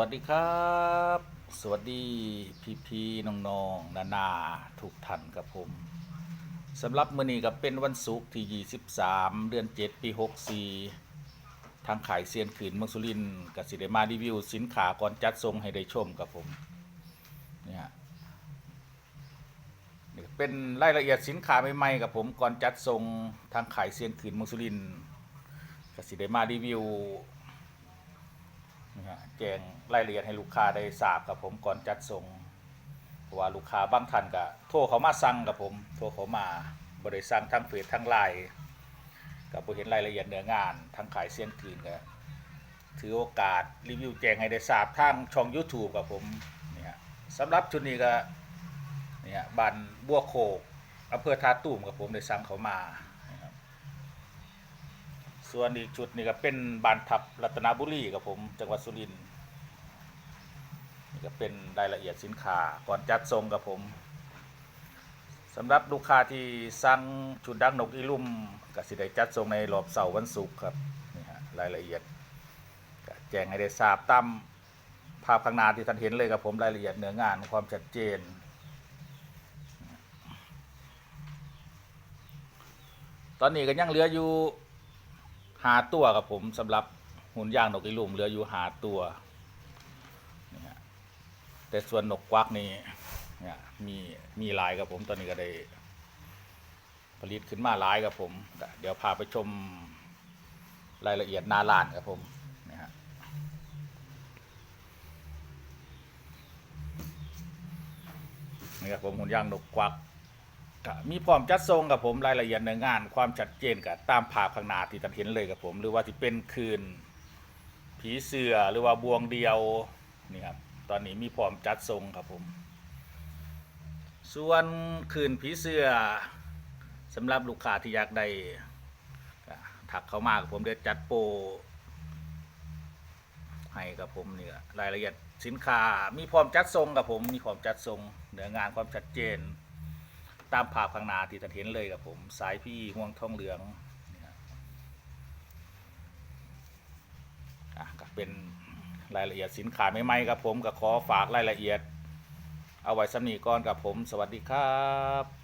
วัสดีครับ สวัสดีพี่พี่น้องๆนานาทุกท่านกับผมสำหรับมื้อนี้ก็เป็นวันศุกร์ที่ 23 เดือน 7 ปี 64 ทางขายเซียนขืนเมืองสุรินทร์กสิได้มารีวิว สินค้าก่อนจัดส่งให้ได้ชมกับผมเนี่ยเป็นรายละเอียดสินค้าใหม่ๆกับผมก่อนจัดส่งทางขายเซียนขืนเมืองสุรินทร์กสิได้มารีวิว แจ้งรายละเอียดให้ลูกค้าได้ทราบกับผมก่อนจัดส่งเพราะว่าลูกค้าบางท่านก็โทรเขามาสั่งกับผมโทรเขามาบริสั่งทั้งเฟซทั้งไลน์ก็บ่เห็นรายละเอียดเนื้องานทั้งขายเสียนคืนก็ถือโอกาสรีวิวแจ้งให้ได้ทราบทางช่อง YouTube กับผมเนี่ยสำหรับชุดนี้ก็เนี่ยบันบัวโคกอำเภอท่าตูมกับผมได้สั่งเขามา ส่วนอีกชุดนี่ก็เป็นบานทับรัตนบุรีกับผมจังหวัดสุรินทร์นี่ก็เป็นรายละเอียดสินค้าก่อนจัดส่งกับผมสำหรับลูกค้าที่สั่งชุดดักนกอีลุ่มก็สิได้จัดส่งในรอบเสาร์วันศุกร์ครับนี่ฮะรายละเอียดแจ้งให้ได้ทราบตามภาพข้างหน้าที่ท่านเห็นเลยกับผมรายละเอียดเนื้องานความชัดเจนตอนนี้ก็ยังเหลืออยู่ หาตัวกับผมสำหรับหุ่นย่างนกอีลุ่มเหลืออยู่หาตัวนี่ฮะแต่ส่วนนกกวักนี่เนี่ยมีมีหลายกับผมตอนนี้ก็ได้ผลิตขึ้นมาหลายกับผม เดี๋ยวพาไปชมรายละเอียดนาลานครับผมนี่ฮะนี่ครับผมหุ่นย่างนกกวัก ก็มีพร้อมจัดทรงกับผมรายละเอียดในงาน ความชัดเจนกับตามภาพข้างหน้าที่ท่านเห็นเลยกับผม หรือว่าที่เป็นคืน ผีเสือหรือว่าบวงเดียวนี่ครับตอนนี้มีพร้อมจัดทรงครับผม ส่วนคืนผีเสือสำหรับลูกค้าที่อยากได้ถักเข้ามากับผมเดี๋ยวจัดโปรให้กับผมเนี่ยรายละเอียดสินค้ามีพร้อมจัดทรงกับผมมีพร้อมจัดทรงเนื้องานความชัดเจน ตามภาพข้างหน้าที่ท่านเห็นเลยกับผมสายพี่ห่วงทองเหลืองก็เป็นรายละเอียดสินค้าใหม่ๆกับผมก็ขอฝากรายละเอียด เอาไว้สำนีก่อนกับผม สวัสดีครับ